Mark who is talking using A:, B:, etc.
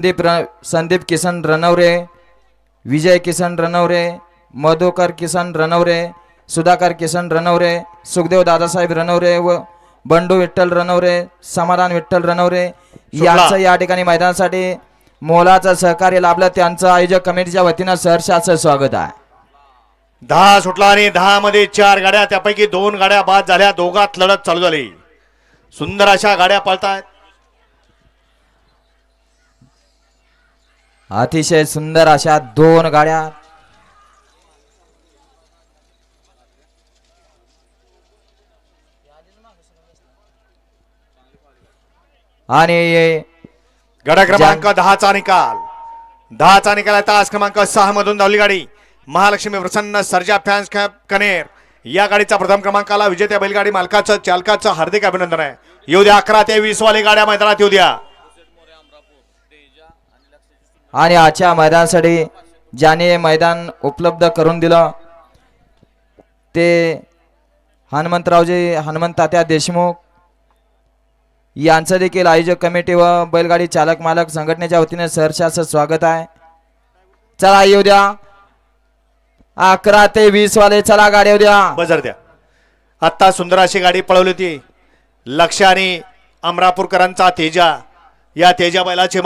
A: संदीप र संदीप किसन रणवरे विजय किसन रणवरे मधुकर किसन रणवरे सुधाकर किसन रणवरे सुखदेव दादासाहेब रणवरे व बंडू विठ्ठल रणवरे समाधान विठ्ठल रणवरे यांचं या ठिकाणी मैदानासाठी मोलाचं सहकार्य लाभलं. त्यांचं आयोजक कमिटीच्या वतीनं सहर्षाचं स्वागत आहे.
B: दहा सुटला आणि दहा मध्ये चार गाड्या त्यापैकी दोन गाड्या बाद झाल्या. दोघात लढत चालू झाली. सुंदर अशा गाड्या पळतायत.
A: अतिशय सुंदर अशा दोन गाड्या. आणि
B: गडा क्रमांक दहाचा निकाल. दहाचा निकाल आहे तास क्रमांक सहा मधून धावली गाडी. महालक्ष्मी प्रसन्न सर्जा फॅन्स कॅप कनेर. या गाडीचा प्रथम क्रमांकाला विजेत्या बैलगाडी मालकाचं चालकाचं हार्दिक अभिनंदन आहे. येऊ द्या अकरा ते वीस वाले गाड्या मैदानात येऊ द्या.
A: आणि आजच्या मैदानासाठी ज्याने मैदान उपलब्ध करून दिलं ते हनुमंतरावजी हनुमंत तात्या देशमुख यांचं देखील आयोजक कमिटी व बैलगाडी चालक मालक संघटनेच्या वतीने सहर्षाचं स्वागत आहे. चला येऊ द्या. अकरा ते वीस वाले चला गाडी येऊ द्या.
B: बजर द्या. आत्ता सुंदर अशी गाडी पळवली होती. लक्ष आणि अमरापूरकरांचा तेजा. या तेजा बैलाचे